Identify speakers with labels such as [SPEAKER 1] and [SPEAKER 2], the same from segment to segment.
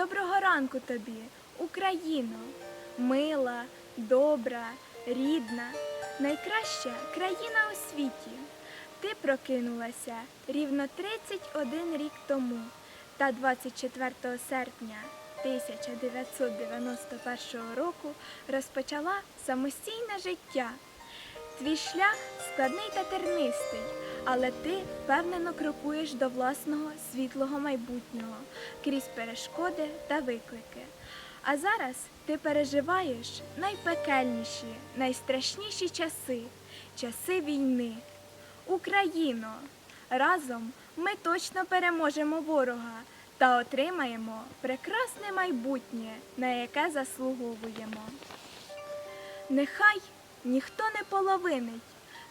[SPEAKER 1] Доброго ранку тобі, Україно, мила, добра, рідна, найкраща країна у світі. Ти прокинулася рівно 31 рік тому, та 24 серпня 1991 року розпочала самостійне життя. Твій шлях складний та тернистий, але ти впевнено крокуєш до власного світлого майбутнього крізь перешкоди та виклики. А зараз ти переживаєш найпекельніші, найстрашніші часи часи війни. Україно! Разом ми точно переможемо ворога та отримаємо прекрасне майбутнє, на яке заслуговуємо. Нехай ніхто не половинить,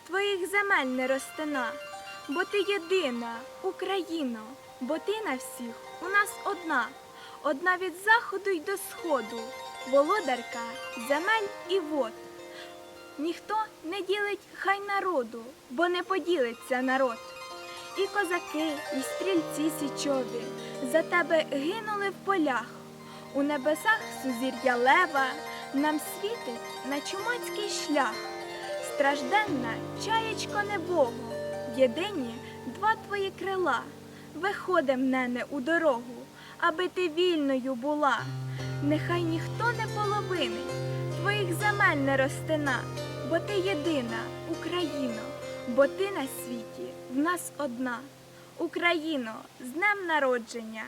[SPEAKER 1] твоїх земель не розтина, бо ти єдина, Україно, бо ти на всіх у нас одна, одна від заходу й до сходу, володарка земель і вод. Ніхто не ділить хай народу, бо не поділиться народ. І козаки, і стрільці січові за тебе гинули в полях. У небесах сузір'я лева нам світить на чумацький шлях. Стражденна чаєчко небого, єдині два твої крила. Виходим, нене, у дорогу, аби ти вільною була. Нехай ніхто не половинить, твоїх земель не розтина, бо ти єдина, Україно, бо ти на світі в нас одна. Україно, з днем народження!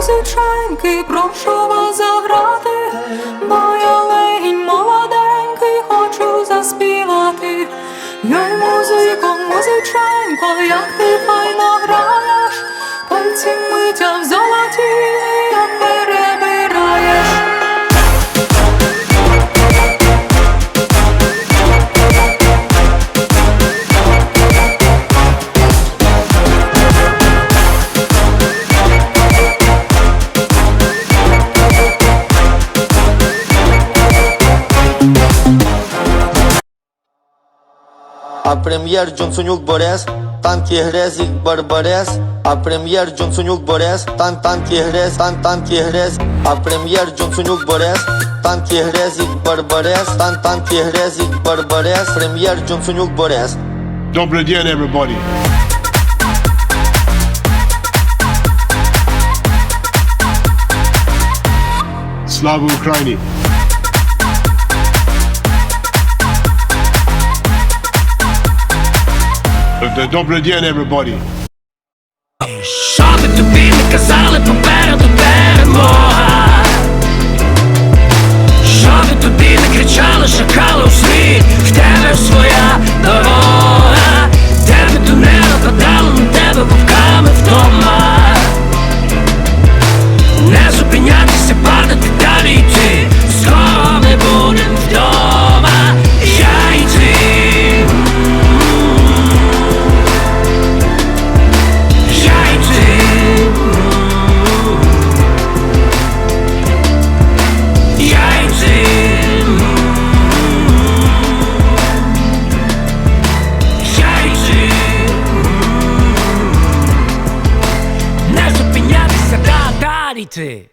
[SPEAKER 2] Музики, прошу вас заграти. Моя легінь молоденький, хочу заспівати. Йой, музико, музиченько, як ти файно граєш,
[SPEAKER 3] А прем'єр Джонсонюк Борис, танки Грезік Барбарес, а прем'єр Джонсонюк Борис, тан танки Грез, тан танки Грез, а прем'єр Джонсонюк Борис, танки Грезік Барбарес, тан танки Грезік Барбарес, прем'єр Джонсонюк Борис.
[SPEAKER 4] Добрый день, everybody. Слава Украине!
[SPEAKER 5] of the Double D and everybody. noche